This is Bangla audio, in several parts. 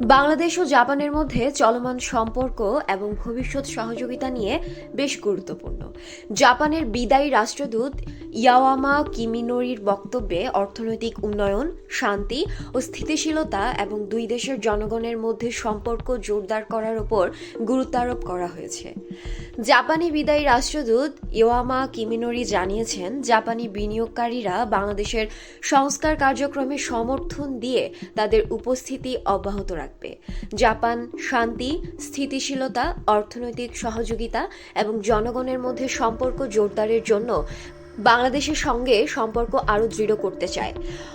বাংলাদেশ ও জাপানের মধ্যে চলমান সম্পর্ক এবং ভবিষ্যৎ সহযোগিতা নিয়ে বেশ গুরুত্বপূর্ণ। জাপানের বিদায়ী রাষ্ট্রদূত ইয়াওয়ামা কিমিনোরির বক্তব্যে অর্থনৈতিক উন্নয়ন, শান্তি ও স্থিতিশীলতা এবং দুই দেশের জনগণের মধ্যে সম্পর্ক জোরদার করার উপর গুরুত্ব আরোপ করা হয়েছে। জাপানি বিদায়ী রাষ্ট্রদূত ইওয়ামা কিমিনোরি জানিয়েছেন, জাপানি বিনিয়োগকারীরা বাংলাদেশের সংস্কার কার্যক্রমে সমর্থন দিয়ে তাদের উপস্থিতি অব্যাহত রাখবে। জাপান শান্তি, স্থিতিশীলতা, অর্থনৈতিক সহযোগিতা এবং জনগণের মধ্যে সম্পর্ক জোরদারের জন্য বাংলাদেশের সঙ্গে সম্পর্ক আরও দৃঢ় করতে চায়।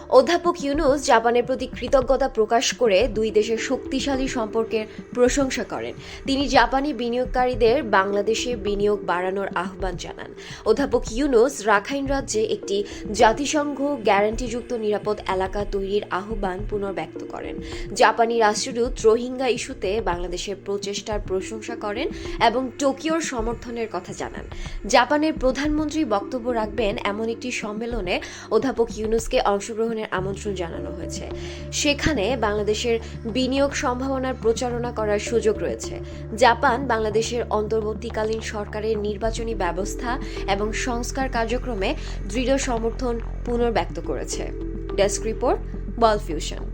অধ্যাপক ইউনুস জাপানের প্রতি কৃতজ্ঞতা প্রকাশ করে দুই দেশের শক্তিশালী সম্পর্কের প্রশংসা করেন। তিনি জাপানি বিনিয়োগকারীদের বাংলাদেশে বিনিয়োগ বাড়ানোর আহ্বান জানান। অধ্যাপক ইউনুস রাখাইন রাজ্যে একটি জাতিসংঘ গ্যারান্টিযুক্ত নিরাপদ এলাকা তৈরির আহ্বান পুনর্ব্যক্ত করেন। জাপানি রাষ্ট্রদূত রোহিঙ্গা ইস্যুতে বাংলাদেশের প্রচেষ্টার প্রশংসা করেন এবং টোকিওর সমর্থনের কথা জানান। জাপানের প্রধানমন্ত্রী বক্তব্য রাখবেন এমন একটি সম্মেলনে অধ্যাপক ইউনুসকে অংশগ্রহণের আমন্ত্রণ জানানো হয়েছে। সেখানে বাংলাদেশের বিনিয়োগ সম্ভাবনার প্রচারণা করার সুযোগ রয়েছে। জাপান বাংলাদেশের অন্তর্বর্তীকালীন সরকারের নির্বাচনী ব্যবস্থা এবং সংস্কার কার্যক্রমে দৃঢ় সমর্থন পুনর্ব্যক্ত করেছে। ডেস্ক রিপোর্ট বল ফিউশন।